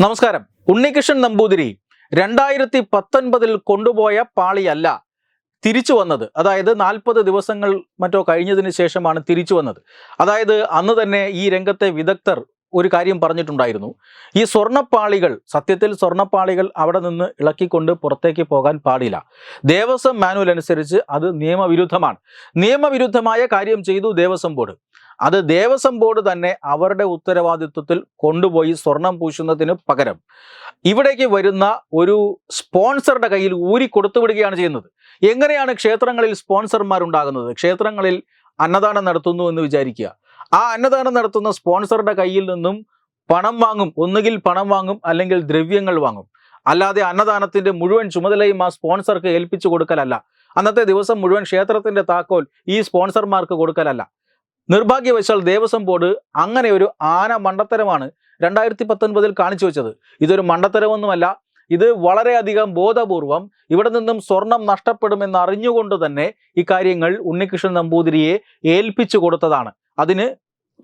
നമസ്കാരം. ഉണ്ണികൃഷ്ണൻ നമ്പൂതിരി രണ്ടായിരത്തി പത്തൊൻപതിൽ കൊണ്ടുപോയ പാളിയല്ല തിരിച്ചു വന്നത്. അതായത് നാൽപ്പത് ദിവസങ്ങൾ മറ്റോ കഴിഞ്ഞതിന് ശേഷമാണ് തിരിച്ചു വന്നത്. അതായത് അന്ന് തന്നെ ഈ രംഗത്തെ വിദഗ്ധർ ഒരു കാര്യം പറഞ്ഞിട്ടുണ്ടായിരുന്നു. ഈ സ്വർണപ്പാളികൾ സത്യത്തിൽ സ്വർണപ്പാളികൾ അവിടെ നിന്ന് ഇളക്കിക്കൊണ്ട് പുറത്തേക്ക് പോകാൻ പാടില്ല. ദേവസ്വം മാനുവൽ അനുസരിച്ച് അത് നിയമവിരുദ്ധമാണ്. നിയമവിരുദ്ധമായ കാര്യം ചെയ്തു ദേവസ്വം ബോർഡ്. അത് ദേവസ്വം ബോർഡ് തന്നെ അവരുടെ ഉത്തരവാദിത്വത്തിൽ കൊണ്ടുപോയി സ്വർണം പൂശുന്നതിന് പകരം ഇവിടേക്ക് വരുന്ന ഒരു സ്പോൺസറുടെ കയ്യിൽ ഊരി കൊടുത്തുവിടുകയാണ് ചെയ്യുന്നത്. എങ്ങനെയാണ് ക്ഷേത്രങ്ങളിൽ സ്പോൺസർമാരുണ്ടാകുന്നത്? ക്ഷേത്രങ്ങളിൽ അന്നദാനം നടത്തുന്നു എന്ന് വിചാരിക്കുക. ആ അന്നദാനം നടത്തുന്ന സ്പോൺസറുടെ കയ്യിൽ നിന്നും പണം വാങ്ങും. ഒന്നുകിൽ പണം വാങ്ങും അല്ലെങ്കിൽ ദ്രവ്യങ്ങൾ വാങ്ങും. അല്ലാതെ അന്നദാനത്തിന്റെ മുഴുവൻ ചുമതലയും ആ സ്പോൺസർക്ക് ഏൽപ്പിച്ചു കൊടുക്കലല്ല. അന്നത്തെ ദിവസം മുഴുവൻ ക്ഷേത്രത്തിന്റെ താക്കോൽ ഈ സ്പോൺസർമാർക്ക് കൊടുക്കലല്ല. നിർഭാഗ്യവശാൽ ദേവസ്വം ബോർഡ് അങ്ങനെ ഒരു ആന മണ്ടത്തരമാണ് രണ്ടായിരത്തി പത്തൊൻപതിൽ കാണിച്ചു വെച്ചത്. ഇതൊരു മണ്ടത്തരമൊന്നുമല്ല. ഇത് വളരെയധികം ബോധപൂർവം ഇവിടെ നിന്നും സ്വർണം നഷ്ടപ്പെടുമെന്ന് അറിഞ്ഞുകൊണ്ട് തന്നെ ഇക്കാര്യങ്ങൾ കാര്യങ്ങൾ ഉണ്ണികൃഷ്ണൻ നമ്പൂതിരിയെ ഏൽപ്പിച്ചു കൊടുത്തതാണ്. അതിന്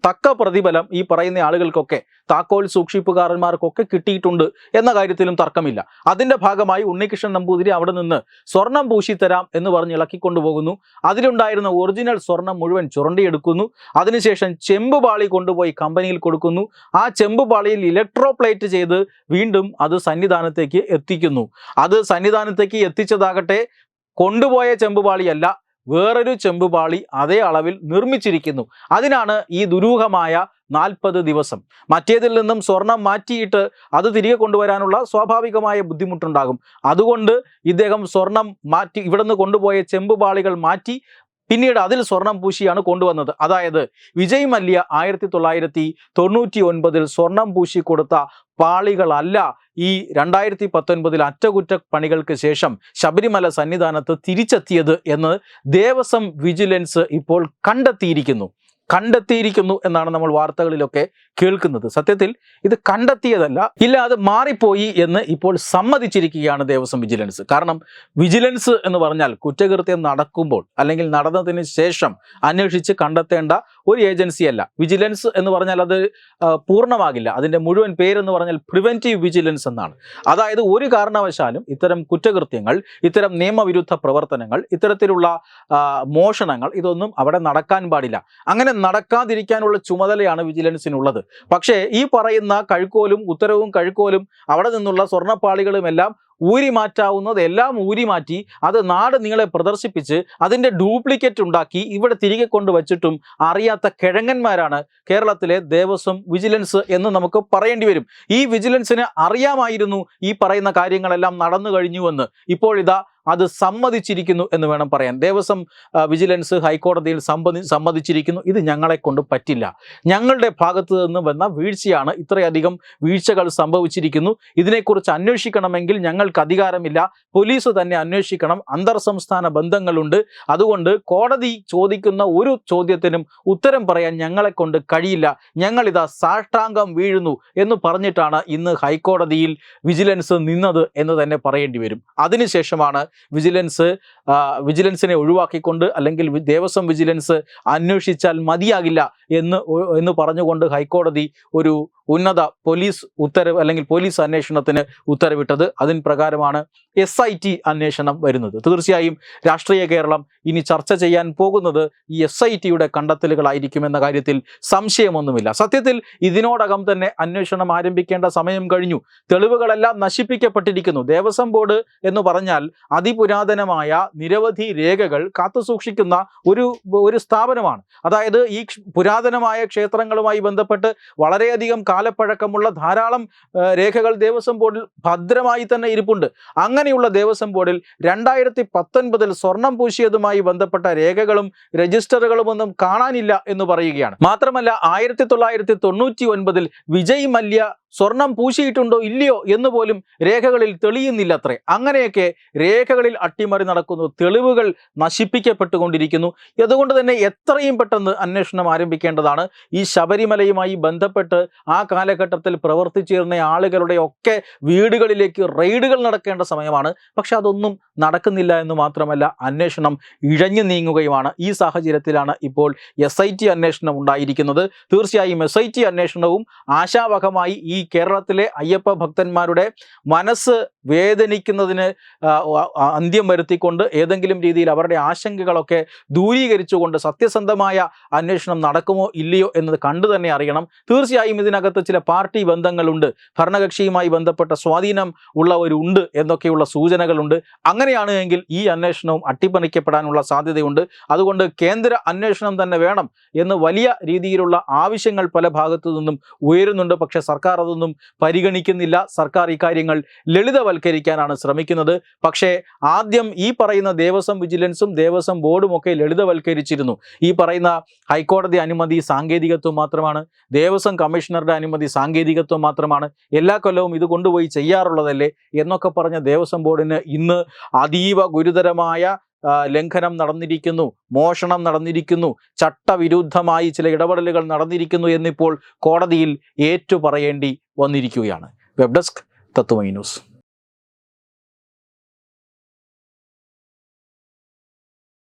തക്ക പ്രതിഫലം ഈ പറയുന്ന ആളുകൾക്കൊക്കെ താക്കോൽ സൂക്ഷിപ്പുകാരന്മാർക്കൊക്കെ കിട്ടിയിട്ടുണ്ട് എന്ന കാര്യത്തിലും തർക്കമില്ല. അതിന്റെ ഭാഗമായി ഉണ്ണികൃഷ്ണൻ നമ്പൂതിരി അവിടെ നിന്ന് സ്വർണം പൂശിത്തരാം എന്ന് പറഞ്ഞ് ഇളക്കിക്കൊണ്ടുപോകുന്നു. അതിലുണ്ടായിരുന്ന ഒറിജിനൽ സ്വർണം മുഴുവൻ ചുരണ്ടിയെടുക്കുന്നു. അതിനുശേഷം ചെമ്പ് പാളി കൊണ്ടുപോയി കമ്പനിയിൽ കൊടുക്കുന്നു. ആ ചെമ്പ് പാളിയിൽ ഇലക്ട്രോപ്ലേറ്റ് ചെയ്ത് വീണ്ടും അത് സന്നിധാനത്തേക്ക് എത്തിക്കുന്നു. അത് സന്നിധാനത്തേക്ക് എത്തിച്ചതാകട്ടെ കൊണ്ടുപോയ ചെമ്പുപാളിയല്ല വേറൊരു ചെമ്പുപാളി അതേ അളവിൽ നിർമ്മിച്ചിരിക്കുന്നു. അതിനാണ് ഈ ദുരൂഹമായ നാൽപ്പത് ദിവസം. മറ്റേതിൽ നിന്നും സ്വർണം മാറ്റിയിട്ട് അത് തിരികെ കൊണ്ടുവരാനുള്ള സ്വാഭാവികമായ ബുദ്ധിമുട്ടുണ്ടാകും. അതുകൊണ്ട് ഇദ്ദേഹം സ്വർണം മാറ്റി ഇവിടുന്ന് കൊണ്ടുപോയ ചെമ്പുപാളികൾ മാറ്റി പിന്നീട് അതിൽ സ്വർണം പൂശിയാണ് കൊണ്ടുവന്നത്. അതായത് വിജയ് മല്യ ആയിരത്തി തൊള്ളായിരത്തി തൊണ്ണൂറ്റി ഒൻപതിൽ സ്വർണം പൂശി കൊടുത്ത പാളികളല്ല ഈ രണ്ടായിരത്തി പത്തൊൻപതിൽ അറ്റകുറ്റ പണികൾക്ക് ശേഷം ശബരിമല സന്നിധാനത്ത് തിരിച്ചെത്തിയത് എന്ന് ദേവസ്വം വിജിലൻസ് ഇപ്പോൾ കണ്ടെത്തിയിരിക്കുന്നു. കണ്ടെത്തിയിരിക്കുന്നു എന്നാണ് നമ്മൾ വാർത്തകളിലൊക്കെ കേൾക്കുന്നത്. സത്യത്തിൽ ഇത് കണ്ടെത്തിയതല്ല ഇല്ല അത് മാറിപ്പോയി എന്ന് ഇപ്പോൾ സമ്മതിച്ചിരിക്കുകയാണ് ദേവസ്വം വിജിലൻസ്. കാരണം വിജിലൻസ് എന്ന് പറഞ്ഞാൽ കുറ്റകൃത്യം നടക്കുമ്പോൾ അല്ലെങ്കിൽ നടന്നതിന് ശേഷം അന്വേഷിച്ച് കണ്ടെത്തേണ്ട ഒരു ഏജൻസിയല്ല വിജിലൻസ് എന്ന് പറഞ്ഞാൽ അത് പൂർണമാകില്ല. അതിന്റെ മുഴുവൻ പേരെന്ന് പറഞ്ഞാൽ പ്രിവെന്റീവ് വിജിലൻസ് എന്നാണ്. അതായത് ഒരു കാരണവശാലും ഇത്തരം കുറ്റകൃത്യങ്ങൾ ഇത്തരം നിയമവിരുദ്ധ പ്രവർത്തനങ്ങൾ ഇത്തരത്തിലുള്ള മോഷണങ്ങൾ ഇതൊന്നും അവിടെ നടക്കാൻ പാടില്ല. അങ്ങനെ നടക്കാതിരിക്കാനുള്ള ചുമതലയാണ് വിജിലൻസിനുള്ളത്. പക്ഷേ ഈ പറയുന്ന കഴുക്കോലും ഉത്തരവും കഴുക്കോലും അവിടെ നിന്നുള്ള സ്വർണപ്പാളികളും എല്ലാം ഊരി മാറ്റാവുന്നത് എല്ലാം ഊരി മാറ്റി അത് നാട് നിങ്ങളെ പ്രദർശിപ്പിച്ച് അതിന്റെ ഡ്യൂപ്ലിക്കേറ്റ് ഉണ്ടാക്കി ഇവിടെ തിരികെ കൊണ്ടുവച്ചിട്ടും അറിയാത്ത കിഴങ്ങന്മാരാണ് കേരളത്തിലെ ദേവസ്വം വിജിലൻസ് എന്ന് നമുക്ക് പറയേണ്ടി വരും. ഈ വിജിലൻസിന് അറിയാമായിരുന്നു ഈ പറയുന്ന കാര്യങ്ങളെല്ലാം നടന്നു കഴിഞ്ഞുവെന്ന്. ഇപ്പോഴിതാ അത് സമ്മതിച്ചിരിക്കുന്നു എന്ന് വേണം പറയാൻ. ദേവസ്വം വിജിലൻസ് ഹൈക്കോടതിയിൽ സമ്മതി സമ്മതിച്ചിരിക്കുന്നു. ഇത് ഞങ്ങളെ കൊണ്ട് പറ്റില്ല. ഞങ്ങളുടെ ഭാഗത്ത് നിന്ന് വന്ന വീഴ്ചയാണ് ഇത്രയധികം വീഴ്ചകൾ സംഭവിച്ചിരിക്കുന്നു. ഇതിനെക്കുറിച്ച് അന്വേഷിക്കണമെങ്കിൽ ഞങ്ങൾക്ക് അധികാരമില്ല. പോലീസ് തന്നെ അന്വേഷിക്കണം. അന്തർ സംസ്ഥാന ബന്ധങ്ങളുണ്ട്. അതുകൊണ്ട് കോടതി ചോദിക്കുന്ന ഒരു ചോദ്യത്തിനും ഉത്തരം പറയാൻ ഞങ്ങളെ കൊണ്ട് കഴിയില്ല. ഞങ്ങളിതാ സാഷ്ടാംഗം വീഴുന്നു എന്ന് പറഞ്ഞിട്ടാണ് ഇന്ന് ഹൈക്കോടതിയിൽ വിജിലൻസ് നിന്നത് എന്ന് തന്നെ പറയേണ്ടി വരും. അതിനുശേഷമാണ് വിജിലൻസ് വിജിലൻസിനെ ഒഴിവാക്കിക്കൊണ്ട് അല്ലെങ്കിൽ ദേവസ്വം വിജിലൻസ് അന്വേഷിച്ചാൽ മതിയാകില്ല എന്ന് എന്ന് പറഞ്ഞുകൊണ്ട് ഹൈക്കോടതി ഒരു ഉന്നത പോലീസ് ഉത്തരവ് അല്ലെങ്കിൽ പോലീസ് അന്വേഷണത്തിന് ഉത്തരവിട്ടത് അതിന് പ്രകാരമാണ് എസ് ഐ ടി അന്വേഷണം വരുന്നത്. തീർച്ചയായും രാഷ്ട്രീയ കേരളം ഇനി ചർച്ച ചെയ്യാൻ പോകുന്നത് ഈ എസ് ഐ ടിയുടെ കണ്ടെത്തലുകളായിരിക്കുമെന്ന കാര്യത്തിൽ സംശയമൊന്നുമില്ല. സത്യത്തിൽ ഇതിനോടകം തന്നെ അന്വേഷണം ആരംഭിക്കേണ്ട സമയം കഴിഞ്ഞു. തെളിവുകളെല്ലാം നശിപ്പിക്കപ്പെട്ടിരിക്കുന്നു. ദേവസ്വം ബോർഡ് എന്ന് പറഞ്ഞാൽ അതിപുരാതനമായ നിരവധി രേഖകൾ കാത്തുസൂക്ഷിക്കുന്ന ഒരു ഒരു സ്ഥാപനമാണ്. അതായത് ഈ പുരാതനമായ ക്ഷേത്രങ്ങളുമായി ബന്ധപ്പെട്ട് വളരെയധികം കാലപ്പഴക്കമുള്ള ധാരാളം രേഖകൾ ദേവസ്വം ബോർഡിൽ ഭദ്രമായി തന്നെ ഇരിപ്പുണ്ട്. അങ്ങനെയുള്ള ദേവസ്വം ബോർഡിൽ രണ്ടായിരത്തി പത്തൊൻപതിൽ സ്വർണം പൂശിയതുമായി ബന്ധപ്പെട്ട രേഖകളും രജിസ്റ്ററുകളും ഒന്നും കാണാനില്ല എന്ന് പറയുകയാണ്. മാത്രമല്ല ആയിരത്തി തൊള്ളായിരത്തി തൊണ്ണൂറ്റി ഒൻപതിൽ വിജയ് മല്യ സ്വർണം പൂശിയിട്ടുണ്ടോ ഇല്ലയോ എന്ന് പോലും രേഖകളിൽ തെളിയുന്നില്ലത്രേ. അങ്ങനെയൊക്കെ രേഖകളിൽ അട്ടിമറി നടക്കുന്നു തെളിവുകൾ നശിപ്പിക്കപ്പെട്ടുകൊണ്ടിരിക്കുന്നു. അതുകൊണ്ട് തന്നെ എത്രയും പെട്ടെന്ന് അന്വേഷണം ആരംഭിക്കേണ്ടതാണ്. ഈ ശബരിമലയുമായി ബന്ധപ്പെട്ട് ആ കാലഘട്ടത്തിൽ പ്രവർത്തിച്ചിരുന്ന ആളുകളുടെ ഒക്കെ വീടുകളിലേക്ക് റെയ്ഡുകൾ നടക്കേണ്ട സമയമാണ്. പക്ഷെ അതൊന്നും നടക്കുന്നില്ല എന്ന് മാത്രമല്ല അന്വേഷണം ഇഴഞ്ഞു നീങ്ങുകയുമാണ്. ഈ സാഹചര്യത്തിലാണ് ഇപ്പോൾ എസ് ഐ ടി അന്വേഷണം ഉണ്ടായിരിക്കുന്നത്. തീർച്ചയായും എസ് ഐ ടി അന്വേഷണവും ആശാവഹമായി ഈ കേരളത്തിലെ അയ്യപ്പ ഭക്തന്മാരുടെ മനസ്സ് വേദനിക്കുന്നതിന് അന്ത്യം വരുത്തിക്കൊണ്ട് ഏതെങ്കിലും രീതിയിൽ അവരുടെ ആശങ്കകളൊക്കെ ദൂരീകരിച്ചുകൊണ്ട് സത്യസന്ധമായ അന്വേഷണം നടക്കുമോ ഇല്ലയോ എന്നത് കണ്ടു തന്നെ അറിയണം. തീർച്ചയായും ഇതിനകത്ത് ചില പാർട്ടി ബന്ധങ്ങളുണ്ട്. ഭരണകക്ഷിയുമായി ബന്ധപ്പെട്ട സ്വാധീനം ഉള്ളവരുണ്ട് എന്നൊക്കെയുള്ള സൂചനകളുണ്ട്. അങ്ങനെയാണ് എങ്കിൽ ഈ അന്വേഷണവും അട്ടിപ്പണിക്കപ്പെടാനുള്ള സാധ്യതയുണ്ട്. അതുകൊണ്ട് കേന്ദ്ര അന്വേഷണം തന്നെ വേണം എന്ന് വലിയ രീതിയിലുള്ള ആവശ്യങ്ങൾ പല ഭാഗത്തു നിന്നും ഉയരുന്നുണ്ട്. പക്ഷേ സർക്കാർ അതൊന്നും പരിഗണിക്കുന്നില്ല. സർക്കാർ ഇക്കാര്യങ്ങൾ ലളിതവൽക്കരിക്കാനാണ് ശ്രമിക്കുന്നത്. പക്ഷേ ആദ്യം ഈ പറയുന്ന ദേവസ്വം വിജിലൻസും ദേവസ്വം ബോർഡും ഒക്കെ ലളിതവൽക്കരിച്ചിരുന്നു. ഈ പറയുന്ന ഹൈക്കോടതി അനുമതി സാങ്കേതികത്വം മാത്രമാണ് ദേവസ്വം കമ്മീഷണറുടെ അനുമതി സാങ്കേതികത്വം മാത്രമാണ് എല്ലാ കൊല്ലവും ഇത് കൊണ്ടുപോയി ചെയ്യാറുള്ളതല്ലേ എന്നൊക്കെ പറഞ്ഞ ദേവസ്വം ബോർഡിന് ഇന്ന് അതീവ ഗുരുതരമായ ലംഘനം നടന്നിരിക്കുന്നു മോഷണം നടന്നിരിക്കുന്നു ചട്ടവിരുദ്ധമായി ചില ഇടപെടലുകൾ നടന്നിരിക്കുന്നു എന്നിപ്പോൾ കോടതിയിൽ ഏറ്റുപറയേണ്ടി വന്നിരിക്കുകയാണ്. Web desk Tatwamayi news.